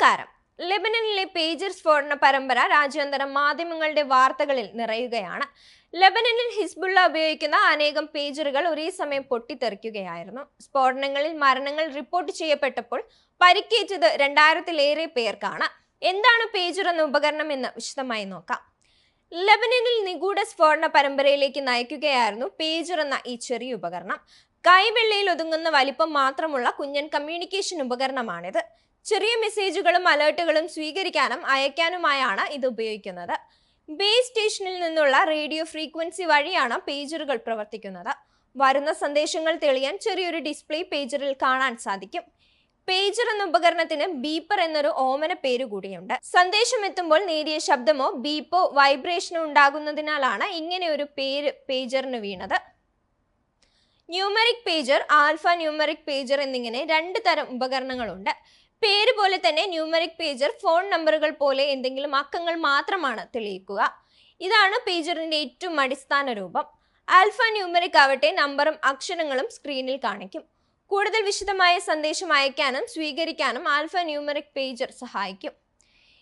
നമസ്കാരം. ലെബനനിലെ പേജർ സ്ഫോടന പരമ്പര രാജ്യാന്തര മാധ്യമങ്ങളുടെ വാർത്തകളിൽ നിറയുകയാണ്. ലെബനനിൽ ഹിസ്ബുള്ള ഉപയോഗിക്കുന്ന അനേകം പേജറുകൾ ഒരേ സമയം പൊട്ടിത്തെറിക്കുകയായിരുന്നു. സ്ഫോടനങ്ങളിൽ മരണങ്ങൾ റിപ്പോർട്ട് ചെയ്യപ്പെട്ടപ്പോൾ പരിക്കേറ്റത് രണ്ടായിരത്തിലേറെ പേർക്കാണ്. എന്താണ് പേജർ എന്ന ഉപകരണം എന്ന് വിശദമായി നോക്കാം. ലെബനനിൽ നിഗൂഢ സ്ഫോടന പരമ്പരയിലേക്ക് നയിക്കുകയായിരുന്നു പേജർ എന്ന ഈ ചെറിയ ഉപകരണം. കൈവെള്ളയിൽ ഒതുങ്ങുന്ന വലിപ്പം മാത്രമുള്ള കുഞ്ഞൻ കമ്മ്യൂണിക്കേഷൻ ഉപകരണമാണിത്. ചെറിയ മെസ്സേജുകളും അലേർട്ടുകളും സ്വീകരിക്കാനും അയക്കാനുമായാണ് ഇത് ഉപയോഗിക്കുന്നത്. ബേസ് സ്റ്റേഷനിൽ നിന്നുള്ള റേഡിയോ ഫ്രീക്വൻസി വഴിയാണ് പേജറുകൾ പ്രവർത്തിക്കുന്നത്. വരുന്ന സന്ദേശങ്ങൾ തെളിയാൻ ചെറിയൊരു ഡിസ്പ്ലേ പേജറിൽ കാണാൻ സാധിക്കും. പേജർ എന്ന ഉപകരണത്തിന് ബീപ്പർ എന്നൊരു ഓമന പേര് കൂടിയുണ്ട്. സന്ദേശം എത്തുമ്പോൾ നേരിയ ശബ്ദമോ ബീപ്പോ വൈബ്രേഷനോ ഉണ്ടാകുന്നതിനാലാണ് ഇങ്ങനെ ഒരു പേര് പേജറിന് വീണത്. Numeric pager alphanumeric pager എന്നിങ്ങനെ രണ്ട് തരം ഉപകരണങ്ങളുണ്ട്. പേര് പോലെ തന്നെ ന്യൂമറിക് പേജർ ഫോൺ നമ്പറുകൾ പോലെ എന്തെങ്കിലും അക്കങ്ങൾ മാത്രമാണ് തെളിയിക്കുക. ഇതാണ് പേജറിന്റെ ഏറ്റവും അടിസ്ഥാന രൂപം. ആൽഫ ന്യൂമറിക് ആവട്ടെ നമ്പറും അക്ഷരങ്ങളും സ്ക്രീനിൽ കാണിക്കും. കൂടുതൽ വിശദമായ സന്ദേശം അയക്കാനും സ്വീകരിക്കാനും ആൽഫ ന്യൂമറിക് പേജർ സഹായിക്കും.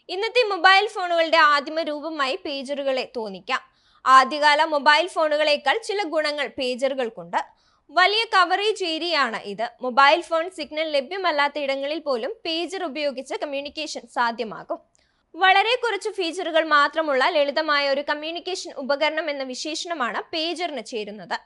ഇന്നത്തെ മൊബൈൽ ഫോണുകളുടെ ആദിമ രൂപമായി പേജറുകളെ തോന്നിക്കാം. ആദ്യകാല മൊബൈൽ ഫോണുകളേക്കാൾ ചില ഗുണങ്ങൾ പേജറുകൾക്കുണ്ട് വലിയ കവറേജ് ഏരിയയാണ് ഇത്. മൊബൈൽ ഫോൺ സിഗ്നൽ ലഭ്യമല്ലാത്ത ഇടങ്ങളിൽ പോലും പേജർ ഉപയോഗിച്ച് കമ്മ്യൂണിക്കേഷൻ സാധ്യമാകും. വളരെ കുറച്ച് ഫീച്ചറുകൾ മാത്രമുള്ള ലളിതമായ ഒരു കമ്മ്യൂണിക്കേഷൻ ഉപകരണം എന്ന വിശേഷണമാണ് പേജറിന് ചേരുന്നത്.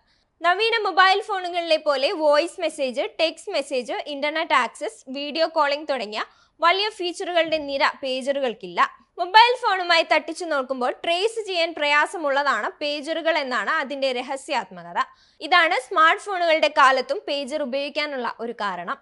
നവീന മൊബൈൽ ഫോണുകളിലെ പോലെ voice message text message internet access video calling തുടങ്ങിയ വലിയ ഫീച്ചറുകളുടെ നിര പേജറുകൾക്കില്ല. മൊബൈൽ ഫോണുമായി തട്ടിച്ചു നോക്കുമ്പോൾ ട്രേസ് ചെയ്യാൻ പ്രയാസമുള്ളതാണ് പേജറുകൾ എന്നാണ് അതിന്റെ രഹസ്യാത്മകത. ഇതാണ് സ്മാർട്ട് ഫോണുകളുടെ കാലത്തും പേജർ ഉപയോഗിക്കാനുള്ള ഒരു കാരണം.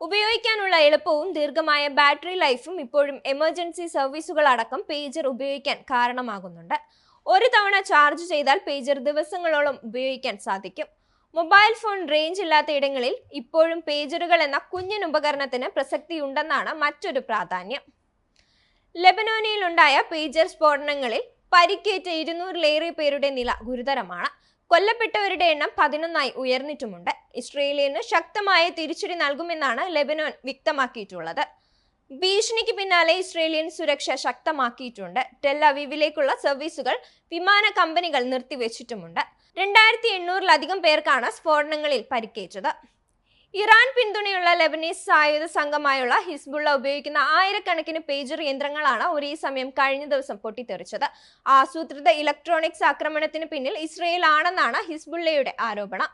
ഉപയോഗിക്കാനുള്ള എളുപ്പവും ദീർഘമായ ബാറ്ററി ലൈഫും ഇപ്പോഴും എമർജൻസി സർവീസുകൾ അടക്കം പേജർ ഉപയോഗിക്കാൻ കാരണമാകുന്നുണ്ട്. ഒരു തവണ ചാർജ് ചെയ്താൽ പേജർ ദിവസങ്ങളോളം ഉപയോഗിക്കാൻ സാധിക്കും. മൊബൈൽ ഫോൺ റേഞ്ച് ഇല്ലാത്ത ഇടങ്ങളിൽ ഇപ്പോഴും പേജറുകൾ എന്ന കുഞ്ഞൻ ഉപകരണത്തിന് പ്രസക്തിയുണ്ടെന്നാണ് മറ്റൊരു പ്രാധാന്യം. ലെബനോനിയിലുണ്ടായ പേജർ സ്ഫോടനങ്ങളിൽ പരിക്കേറ്റ ഇരുന്നൂറിലേറെ പേരുടെ നില ഗുരുതരമാണ്. കൊല്ലപ്പെട്ടവരുടെ എണ്ണം പതിനൊന്നായി ഉയർന്നിട്ടുമുണ്ട്. ഇസ്രയേലിന് ശക്തമായ തിരിച്ചടി നൽകുമെന്നാണ് ലെബനോൻ വ്യക്തമാക്കിയിട്ടുള്ളത്. ഭീഷണിക്ക് പിന്നാലെ ഇസ്രേലിയൻ സുരക്ഷ ശക്തമാക്കിയിട്ടുണ്ട്. ടെൽ അവീവിലേക്കുള്ള സർവീസുകൾ വിമാന കമ്പനികൾ നിർത്തിവെച്ചിട്ടുമുണ്ട്. രണ്ടായിരത്തി എണ്ണൂറിലധികം പേർക്കാണ് സ്ഫോടനങ്ങളിൽ പരിക്കേറ്റത്. ഇറാൻ പിന്തുണയുള്ള ലെബനീസ് സായുധ സംഘമായുള്ള ഹിസ്ബുള്ള ഉപയോഗിക്കുന്ന ആയിരക്കണക്കിന് പേജർ യന്ത്രങ്ങളാണ് ഒരേ സമയം കഴിഞ്ഞ ദിവസം പൊട്ടിത്തെറിച്ചത്. ആസൂത്രിത ഇലക്ട്രോണിക്സ് ആക്രമണത്തിന് പിന്നിൽ ഇസ്രയേൽ ആണെന്നാണ് ഹിസ്ബുള്ളയുടെ ആരോപണം.